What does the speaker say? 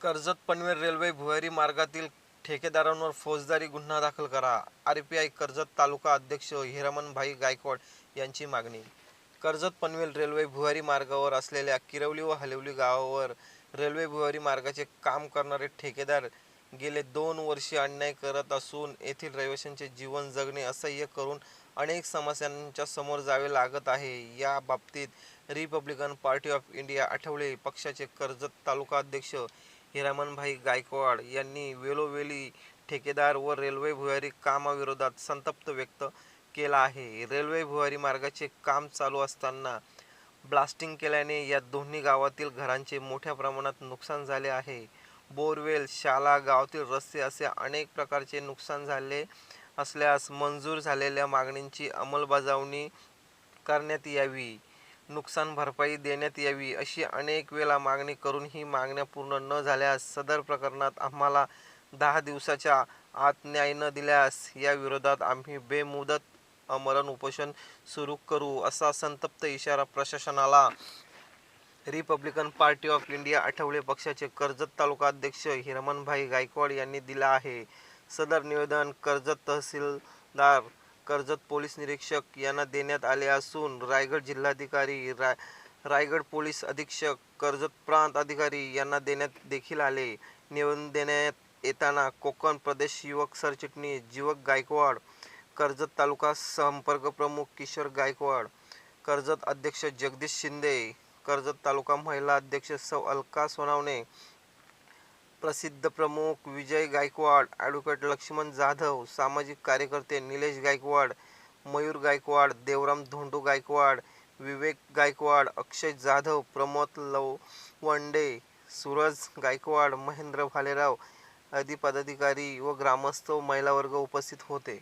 Karjat Panvel railway भुयारी मार्गातील ठेकेदारांवर फौजदारी गुन्हा दाखल करा. R P I Karjat taluka अध्यक्ष हिरामनभाई गायकवाड यांची मागणी. कर्जत पनवेल रेल्वे भुयारी मार्गावर असलेल्या किरवली व हलवली गावावर रेल्वे भुयारी मार्गाचे काम करणारे ठेकेदार गेले दोन वर्षे अन्याय करत असून येथील रहिवाशांचे जीवन जगणे असह्य करून अनेक समस्यांच्या समोर जावे लागत आहे. या बाबतीत Republican Party of India Athawale. पक्षाचे कर्जत तालुका अध्यक्ष हिरामनभाई गायकवाड यांनी वेळोवेळी ठेकेदार व रेल्वे भुयारी कामाविरोधात संतप्त व्यक्त केला आहे. रेल्वे भुयारी मार्गाचे काम चालू असताना ब्लास्टिंग केल्याने या दोन्ही गावातील घरांचे मोठ्या प्रमाणात नुकसान झाले आहे. बोरवेल शाला गावातील रस्ते असे अनेक प्रकारचे नुकसान झाले असल्यास मंजूर झालेल्या मागणींची अंमलबजावणी करण्यात यावी. नुकसान भरपाई देण्यात यावी अशी अनेक वेळा मागणी करून ही मागण्या पूर्ण न झाल्यास सदर प्रकरणात आम्हाला दहा दिवसाच्या आत न्याय न दिल्यास या विरोधात आम्ही बेमुदत अमरण उपोषण सुरू करू असा संतप्त इशारा प्रशासनाला. Republican Party of India Athawale पक्षाचे कर्जत तालुका अध्यक्ष हिरमनभाई गायकवाड यांनी दिला आहे. सदर निवेदन कर्जत तहसीलदार कर्जत पोलीस निरीक्षक यांना देण्यात आले असून रायगड जिल्हाधिकारी राय रायगड पोलीस अधीक्षक कर्जत प्रांत अधिकारी यांना देण्यात देखील आले. निवडून देण्यात येताना कोकण प्रदेश युवक सरचिटणीस जीवक गायकवाड कर्जत तालुका संपर्क प्रमुख किशोर गायकवाड कर्जत अध्यक्ष जगदीश शिंदे कर्जत तालुका महिला अध्यक्ष सौ अलका सोनावणे प्रसिद्ध प्रमुख विजय गायकवाड ॲडव्होकेट लक्ष्मण जाधव सामाजिक कार्यकर्ते निलेश गायकवाड मयूर गायकवाड देवराम धोंडू गायकवाड विवेक गायकवाड अक्षय जाधव प्रमोद लवंडे सूरज गायकवाड महेंद्र भालेराव आदी पदाधिकारी व ग्रामस्थ महिलावर्ग महिला वर्ग उपस्थित होते.